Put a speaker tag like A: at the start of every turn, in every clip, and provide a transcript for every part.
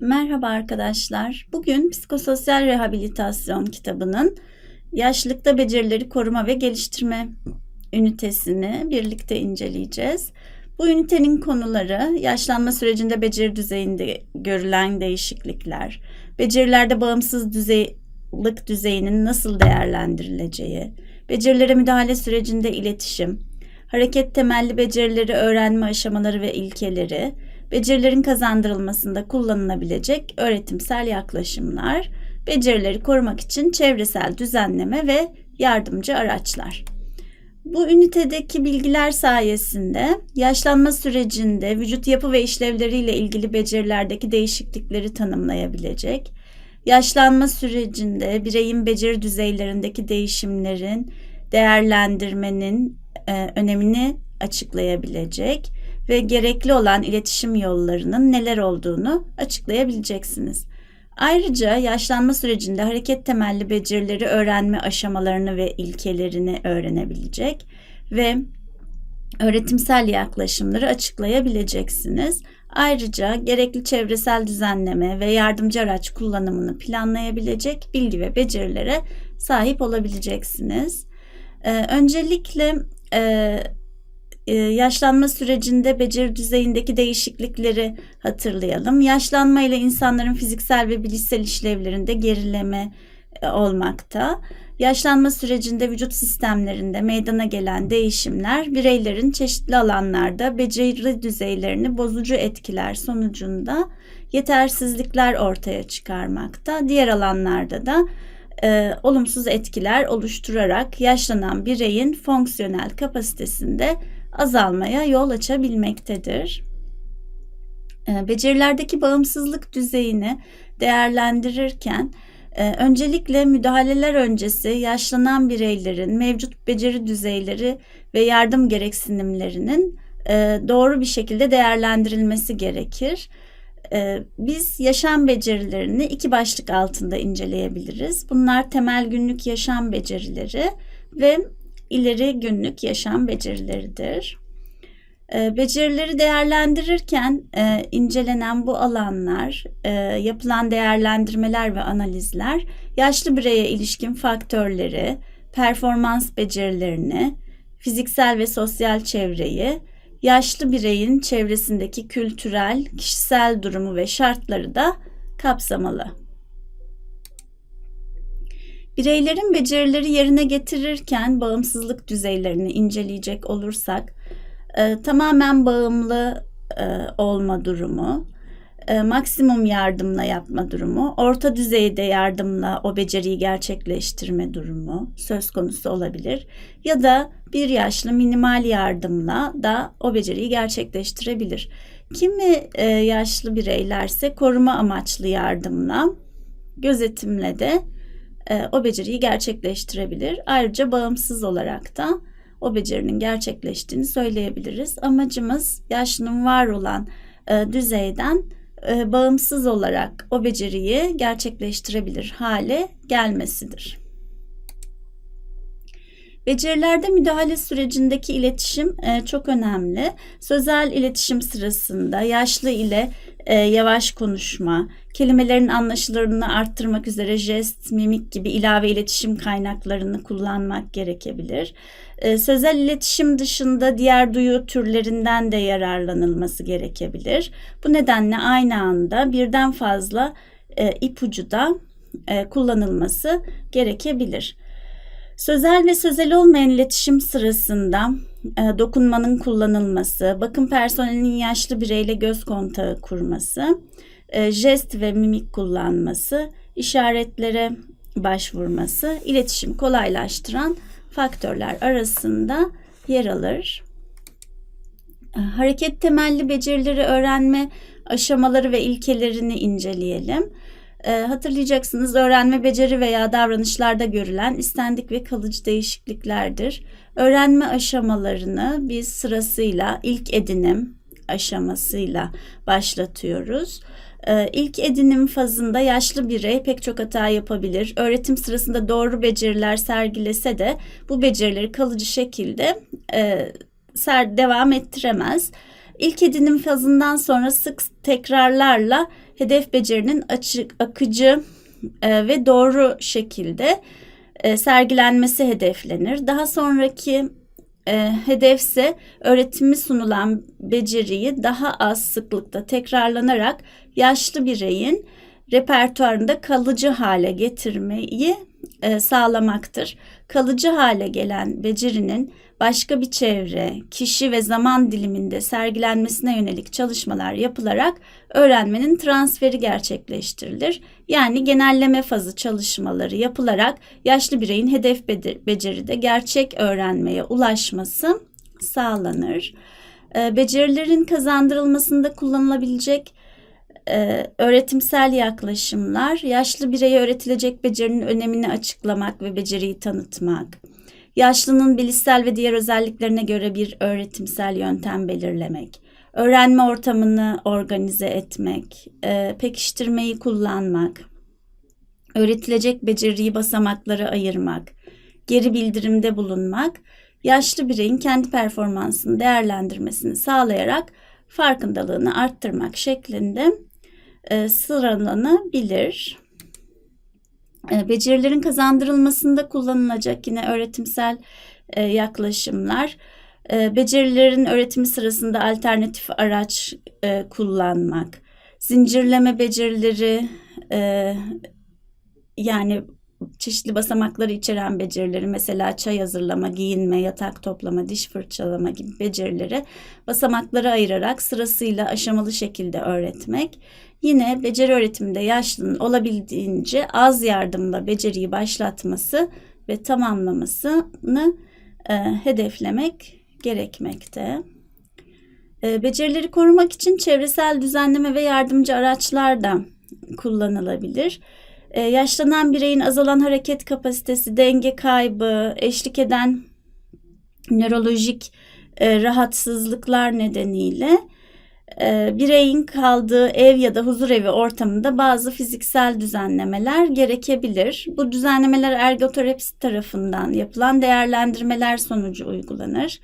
A: Merhaba arkadaşlar. Bugün psikososyal rehabilitasyon kitabının yaşlılıkta becerileri koruma ve geliştirme ünitesini birlikte inceleyeceğiz. Bu ünitenin konuları yaşlanma sürecinde beceri düzeyinde görülen değişiklikler, becerilerde bağımsız düzeylik düzeyinin nasıl değerlendirileceği, becerilere müdahale sürecinde iletişim, hareket temelli becerileri öğrenme aşamaları ve ilkeleri, becerilerin kazandırılmasında kullanılabilecek öğretimsel yaklaşımlar, becerileri korumak için çevresel düzenleme ve yardımcı araçlar. Bu ünitedeki bilgiler sayesinde yaşlanma sürecinde vücut yapı ve işlevleriyle ilgili becerilerdeki değişiklikleri tanımlayabilecek, yaşlanma sürecinde bireyin beceri düzeylerindeki değişimlerin değerlendirmenin e, önemini açıklayabilecek ve gerekli olan iletişim yollarının neler olduğunu açıklayabileceksiniz. Ayrıca yaşlanma sürecinde hareket temelli becerileri öğrenme aşamalarını ve ilkelerini öğrenebilecek ve öğretimsel yaklaşımları açıklayabileceksiniz. Ayrıca gerekli çevresel düzenleme ve yardımcı araç kullanımını planlayabilecek bilgi ve becerilere sahip olabileceksiniz. Ee, öncelikle e, yaşlanma sürecinde beceri düzeyindeki değişiklikleri hatırlayalım. Yaşlanma ile insanların fiziksel ve bilişsel işlevlerinde gerileme e, olmakta. Yaşlanma sürecinde vücut sistemlerinde meydana gelen değişimler bireylerin çeşitli alanlarda beceri düzeylerini bozucu etkiler sonucunda yetersizlikler ortaya çıkarmakta. Diğer alanlarda da e, olumsuz etkiler oluşturarak yaşlanan bireyin fonksiyonel kapasitesinde azalmaya yol açabilmektedir. E, becerilerdeki bağımsızlık düzeyini değerlendirirken e, öncelikle müdahaleler öncesi yaşlanan bireylerin mevcut beceri düzeyleri ve yardım gereksinimlerinin e, doğru bir şekilde değerlendirilmesi gerekir. E, biz yaşam becerilerini iki başlık altında inceleyebiliriz. Bunlar temel günlük yaşam becerileri ve ileri günlük yaşam becerileridir. E, becerileri değerlendirirken e, incelenen bu alanlar, e, yapılan değerlendirmeler ve analizler yaşlı bireye ilişkin faktörleri, performans becerilerini, fiziksel ve sosyal çevreyi, yaşlı bireyin çevresindeki kültürel, kişisel durumu ve şartları da kapsamalı. Bireylerin becerileri yerine getirirken bağımsızlık düzeylerini inceleyecek olursak, e, tamamen bağımlı e, olma durumu, e, maksimum yardımla yapma durumu, orta düzeyde yardımla o beceriyi gerçekleştirme durumu söz konusu olabilir. Ya da bir yaşlı minimal yardımla da o beceriyi gerçekleştirebilir. Kimi e, yaşlı bireylerse koruma amaçlı yardımla, gözetimle de e, o beceriyi gerçekleştirebilir. Ayrıca bağımsız olarak da o becerinin gerçekleştiğini söyleyebiliriz. Amacımız yaşlının var olan e, düzeyden e, bağımsız olarak o beceriyi gerçekleştirebilir hale gelmesidir. Becerilerde müdahale sürecindeki iletişim e, çok önemli. Sözel iletişim sırasında yaşlı ile e, yavaş konuşma, kelimelerin anlaşılırlığını arttırmak üzere jest, mimik gibi ilave iletişim kaynaklarını kullanmak gerekebilir. E, sözel iletişim dışında diğer duyu türlerinden de yararlanılması gerekebilir. Bu nedenle aynı anda birden fazla e, ipucu da e, kullanılması gerekebilir. Sözel ve sözel olmayan iletişim sırasında e, dokunmanın kullanılması, bakım personelinin yaşlı bireyle göz kontağı kurması, e, jest ve mimik kullanması, işaretlere başvurması, iletişim kolaylaştıran faktörler arasında yer alır. E, hareket temelli becerileri öğrenme aşamaları ve ilkelerini inceleyelim. E, hatırlayacaksınız öğrenme beceri veya davranışlarda görülen istendik ve kalıcı değişikliklerdir. Öğrenme aşamalarını biz sırasıyla ilk edinim aşamasıyla başlatıyoruz. Ee, ilk edinim fazında yaşlı birey pek çok hata yapabilir. Öğretim sırasında doğru beceriler sergilese de bu becerileri kalıcı şekilde e, devam ettiremez. İlk edinim fazından sonra sık tekrarlarla hedef becerinin açık, akıcı e, ve doğru şekilde e, sergilenmesi hedeflenir. Daha sonraki e, hedefse öğretimi sunulan beceriyi daha az sıklıkta tekrarlanarak yaşlı bireyin repertuarında kalıcı hale getirmeyi sağlamaktır. Kalıcı hale gelen becerinin başka bir çevre, kişi ve zaman diliminde sergilenmesine yönelik çalışmalar yapılarak öğrenmenin transferi gerçekleştirilir. Yani genelleme fazı çalışmaları yapılarak yaşlı bireyin hedef beceride gerçek öğrenmeye ulaşması sağlanır. E, becerilerin kazandırılmasında kullanılabilecek e, öğretimsel yaklaşımlar, yaşlı bireye öğretilecek becerinin önemini açıklamak ve beceriyi tanıtmak, yaşlının bilişsel ve diğer özelliklerine göre bir öğretimsel yöntem belirlemek, öğrenme ortamını organize etmek, e, pekiştirmeyi kullanmak, öğretilecek beceriyi basamaklara ayırmak, geri bildirimde bulunmak, yaşlı bireyin kendi performansını değerlendirmesini sağlayarak farkındalığını arttırmak şeklinde e, sıralanabilir. E, becerilerin kazandırılmasında kullanılacak yine öğretimsel e, yaklaşımlar. E, becerilerin öğretimi sırasında alternatif araç kullanmak, zincirleme becerileri yani çeşitli basamakları içeren becerileri mesela çay hazırlama, giyinme, yatak toplama, diş fırçalama gibi becerileri basamaklara ayırarak sırasıyla aşamalı şekilde öğretmek. Yine beceri öğretiminde yaşlının olabildiğince az yardımla beceriyi başlatması ve tamamlamasını e, hedeflemek gerekmekte. E, becerileri korumak için çevresel düzenleme ve yardımcı araçlar da kullanılabilir. Ee, yaşlanan bireyin azalan hareket kapasitesi, denge kaybı, eşlik eden nörolojik e, rahatsızlıklar nedeniyle e, bireyin kaldığı ev ya da huzur evi ortamında bazı fiziksel düzenlemeler gerekebilir. Bu düzenlemeler ergoterapist tarafından yapılan değerlendirmeler sonucu uygulanır.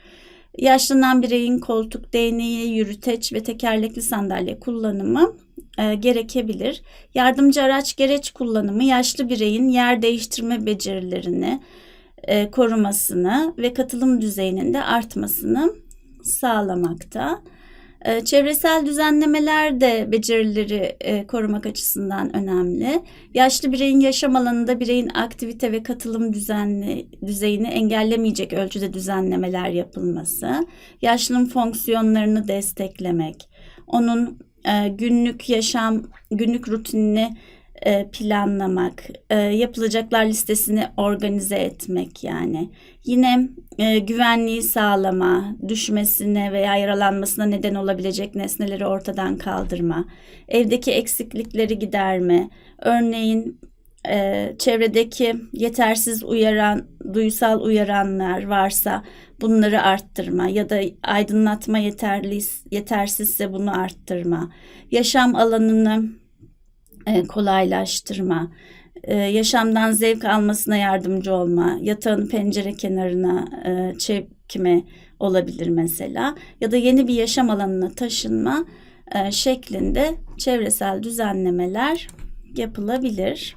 A: Yaşlanan bireyin koltuk, değneği, yürüteç ve tekerlekli sandalye kullanımı e, gerekebilir. Yardımcı araç gereç kullanımı yaşlı bireyin yer değiştirme becerilerini e, korumasını ve katılım düzeyinin de artmasını sağlamakta. E, çevresel düzenlemeler de becerileri e, korumak açısından önemli. Yaşlı bireyin yaşam alanında bireyin aktivite ve katılım düzenli, düzeyini engellemeyecek ölçüde düzenlemeler yapılması, yaşlının fonksiyonlarını desteklemek, onun e, günlük yaşam, günlük rutinini e, planlamak, e, yapılacaklar listesini organize etmek yani. Yine güvenliği sağlama, düşmesine veya yaralanmasına neden olabilecek nesneleri ortadan kaldırma, evdeki eksiklikleri giderme, örneğin çevredeki yetersiz uyaran, duysal uyaranlar varsa bunları arttırma ya da aydınlatma yeterli yetersizse bunu arttırma. Yaşam alanını e, kolaylaştırma. E, yaşamdan zevk almasına yardımcı olma. Yatağın pencere kenarına e, çekme olabilir mesela. Ya da yeni bir yaşam alanına taşınma e, şeklinde çevresel düzenlemeler yapılabilir.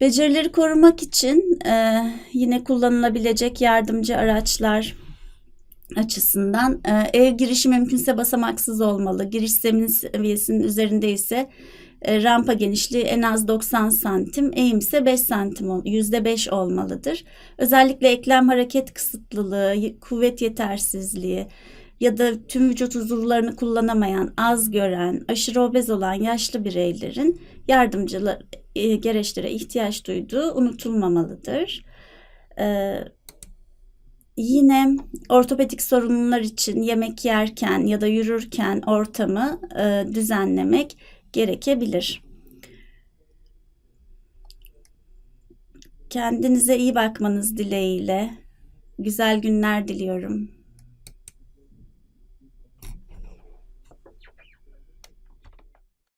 A: Becerileri korumak için e, yine kullanılabilecek yardımcı araçlar açısından e, ev girişi mümkünse basamaksız olmalı. Giriş zemin seviyesinin üzerinde ise e, rampa genişliği en az 90 santim, eğim ise 5 santim, %5 olmalıdır. Özellikle eklem hareket kısıtlılığı, kuvvet yetersizliği ya da tüm vücut uzuvlarını kullanamayan, az gören, aşırı obez olan yaşlı bireylerin yardımcılar gereçlere ihtiyaç duyduğu unutulmamalıdır. Ee, yine ortopedik sorunlar için yemek yerken ya da yürürken ortamı e, düzenlemek gerekebilir. Kendinize iyi bakmanız dileğiyle güzel günler diliyorum.